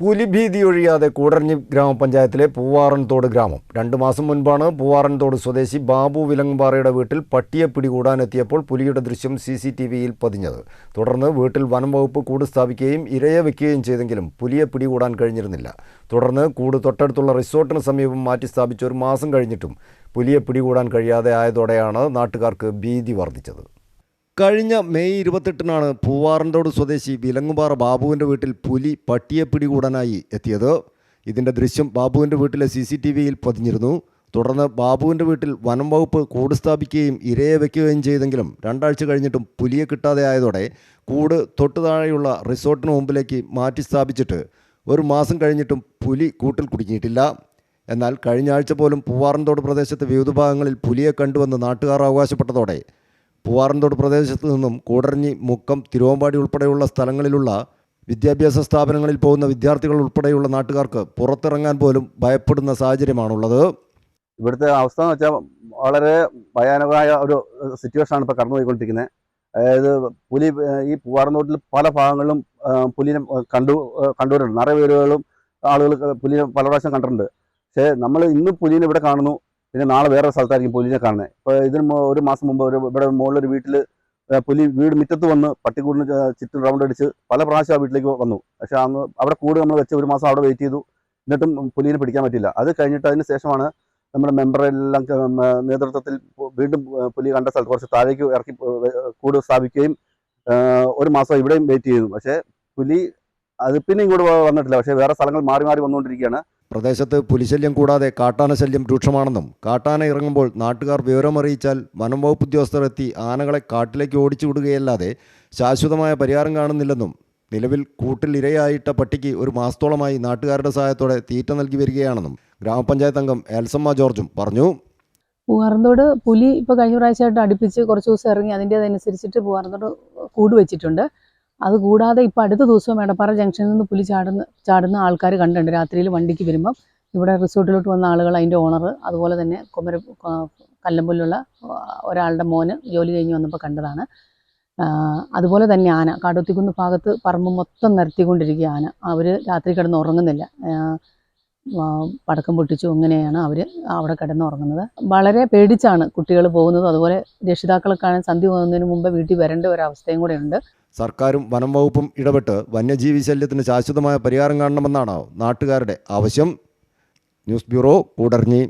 പുലിഭീതി ഒഴിയാതെ കൂടരഞ്ഞി ഗ്രാമപഞ്ചായത്തിലെ പൂവാറൻതോട് ഗ്രാമം. രണ്ട് മാസം മുൻപാണ് പൂവാറൻതോട് സ്വദേശി ബാബു വിലങ്ങുപാറയുടെ വീട്ടിൽ പട്ടിയെ പിടികൂടാനെത്തിയപ്പോൾ പുലിയുടെ ദൃശ്യം സി സി ടി വിയിൽ പതിഞ്ഞത്. തുടർന്ന് വീട്ടിൽ വനം വകുപ്പ് കൂട് സ്ഥാപിക്കുകയും ഇരയെ വെക്കുകയും ചെയ്തെങ്കിലും പുലിയെ പിടികൂടാൻ കഴിഞ്ഞിരുന്നില്ല. തുടർന്ന് കൂട് തൊട്ടടുത്തുള്ള റിസോർട്ടിന് സമീപം മാറ്റി സ്ഥാപിച്ച ഒരു മാസം കഴിഞ്ഞിട്ടും പുലിയെ പിടികൂടാൻ കഴിയാതെ ആയതോടെയാണ് നാട്ടുകാർക്ക് ഭീതി വർദ്ധിച്ചത്. കഴിഞ്ഞ മെയ് ഇരുപത്തെട്ടിനാണ് പൂവാറന്തോട് സ്വദേശി വിലങ്ങുപാറ ബാബുവിന്റെ വീട്ടിൽ പുലി പട്ടിയെ പിടികൂടാനായി എത്തിയത്. ഇതിന്റെ ദൃശ്യം ബാബുവിന്റെ വീട്ടിലെ സി സി ടി വിയിൽ പതിഞ്ഞിരുന്നു. തുടർന്ന് ബാബുവിന്റെ വീട്ടിൽ വനം വകുപ്പ് കൂട് സ്ഥാപിക്കുകയും ഇരയെ വയ്ക്കുകയും ചെയ്തെങ്കിലും രണ്ടാഴ്ച കഴിഞ്ഞിട്ടും പുലിയെ കിട്ടാതെ ആയതോടെ കൂട് തൊട്ടു താഴെയുള്ള റിസോർട്ടിന് മുമ്പിലേക്ക് മാറ്റി സ്ഥാപിച്ചിട്ട് ഒരു മാസം കഴിഞ്ഞിട്ടും പുലി കൂട്ടിൽ കുടുങ്ങിയിട്ടില്ല. എന്നാൽ കഴിഞ്ഞ ആഴ്ച പോലും പൂവാറന്തോട് പ്രദേശത്തെ വിവിധ ഭാഗങ്ങളിൽ പുലിയെ കണ്ടുവെന്ന് നാട്ടുകാർ അവകാശപ്പെട്ടതോടെ പൂവാറന്തോട് പ്രദേശത്ത് നിന്നും കൂടരഞ്ഞി മുക്കം തിരുവമ്പാടി ഉൾപ്പെടെയുള്ള സ്ഥലങ്ങളിലുള്ള വിദ്യാഭ്യാസ സ്ഥാപനങ്ങളിൽ പോകുന്ന വിദ്യാർത്ഥികൾ ഉൾപ്പെടെയുള്ള നാട്ടുകാർക്ക് പുറത്തിറങ്ങാൻ പോലും ഭയപ്പെടുന്ന സാഹചര്യമാണുള്ളത്. ഇവിടുത്തെ അവസ്ഥ എന്ന് വെച്ചാൽ വളരെ ഭയാനകമായ ഒരു സിറ്റുവേഷനാണ് ഇപ്പോൾ കടന്നുപോയിക്കൊണ്ടിരിക്കുന്നത്. അതായത് പുലി ഈ പൂവാറന്തോട്ടിൽ പല ഭാഗങ്ങളിലും പുലിനെ കണ്ടു കണ്ടുവരുന്നുണ്ട്. നിറയെ വീടുകളും ആളുകൾ പുലിനെ പല പ്രാവശ്യം കണ്ടിട്ടുണ്ട്. പക്ഷേ നമ്മൾ ഇന്നും പുലിനെ ഇവിടെ കാണുന്നു. പിന്നെ നാളെ വേറെ സ്ഥലത്തായിരിക്കും പുലിനെ കാണുന്നത് ഇപ്പോൾ ഇതിന് ഒരു മാസം മുമ്പ് ഒരു ഇവിടെ മുകളിലൊരു വീട്ടിൽ പുലി വീട് മുറ്റത്ത് വന്ന് പട്ടിക്കൂടിന് ചുറ്റും റൗണ്ട് അടിച്ച് പല പ്രാവശ്യം ആ വീട്ടിലേക്ക് വന്നു. പക്ഷേ അന്ന് അവിടെ കൂട് നമ്മൾ വെച്ച് ഒരു മാസം അവിടെ വെയിറ്റ് ചെയ്തു. എന്നിട്ടും പുലിനെ പിടിക്കാൻ പറ്റില്ല അത് കഴിഞ്ഞിട്ട് അതിന് ശേഷമാണ് നമ്മുടെ മെമ്പറെല്ലാം നേതൃത്വത്തിൽ വീണ്ടും പുലി കണ്ട സ്ഥലത്ത് കുറച്ച് താഴേക്ക് ഇറക്കി കൂട് സ്ഥാപിക്കുകയും ഒരു മാസം ഇവിടെയും വെയിറ്റ് ചെയ്തു. പക്ഷേ പുലി അത് പിന്നെ ഇങ്ങോട്ട് വന്നിട്ടില്ല. പക്ഷേ വേറെ സ്ഥലങ്ങൾ മാറി മാറി വന്നുകൊണ്ടിരിക്കുകയാണ്. പ്രദേശത്ത് പുലിശല്യം കൂടാതെ കാട്ടാന ശല്യം രൂക്ഷമാണെന്നും കാട്ടാന ഇറങ്ങുമ്പോൾ നാട്ടുകാർ വിവരമറിയിച്ചാൽ വനം വകുപ്പ് ഉദ്യോഗസ്ഥർ എത്തി ആനകളെ കാട്ടിലേക്ക് ഓടിച്ചു വിടുകയല്ലാതെ ശാശ്വതമായ പരിഹാരം കാണുന്നില്ലെന്നും നിലവിൽ കൂട്ടിൽ ഇരയായിട്ട പട്ടിക്ക് ഒരു മാസത്തോളമായി നാട്ടുകാരുടെ സഹായത്തോടെ തീറ്റ നൽകി വരികയാണെന്നും ഗ്രാമപഞ്ചായത്ത് അംഗം എൽസമ്മ ജോർജും പറഞ്ഞു. പൂവാറന്തോട് പുലി ഇപ്പോൾ കഴിഞ്ഞ പ്രാവശ്യമായിട്ട് അടുപ്പിച്ച് കുറച്ച് ദിവസം ഇറങ്ങി അതിന്റേതനുസരിച്ചിട്ട് പൂവാറന്തോട് കൂട് വെച്ചിട്ടുണ്ട്. അത് കൂടാതെ ഇപ്പോൾ അടുത്ത ദിവസം മേടപ്പാറ ജംഗ്ഷനിൽ നിന്ന് പുലി ചാടുന്ന ചാടുന്ന ആൾക്കാർ കണ്ടിട്ടുണ്ട്. രാത്രിയിൽ വണ്ടിക്ക് വരുമ്പം ഇവിടെ റിസോർട്ടിലോട്ട് വന്ന ആളുകൾ അതിന്റെ ഓണർ അതുപോലെ തന്നെ കുമര കല്ലമ്പുല്ലുള്ള ഒരാളുടെ മോന് ജോലി കഴിഞ്ഞ് വന്നപ്പോൾ കണ്ടതാണ്. അതുപോലെ തന്നെ ആന കാടൊത്തിക്കുന്ന് ഭാഗത്ത് പറമ്പ് മൊത്തം നിരത്തിക്കൊണ്ടിരിക്കുക ആന. അവർ രാത്രി കിടന്ന് ഉറങ്ങുന്നില്ല. പടക്കം പൊട്ടിച്ചു അങ്ങനെയാണ് അവർ അവിടെ കിടന്ന് ഉറങ്ങുന്നത്. വളരെ പേടിച്ചാണ് കുട്ടികൾ പോകുന്നത്. അതുപോലെ രക്ഷിതാക്കളൊക്കെ സന്ധ്യ പോകുന്നതിന് മുമ്പ് വീട്ടിൽ വരേണ്ട ഒരവസ്ഥയും അവസ്ഥയും കൂടെ ഉണ്ട്. സർക്കാരും വനം വകുപ്പും ഇടപെട്ട് വന്യജീവി ശല്യത്തിന് ശാശ്വതമായ പരിഹാരം കാണണമെന്നാണ് നാട്ടുകാരുടെ ആവശ്യം. News bureau Koodaranji.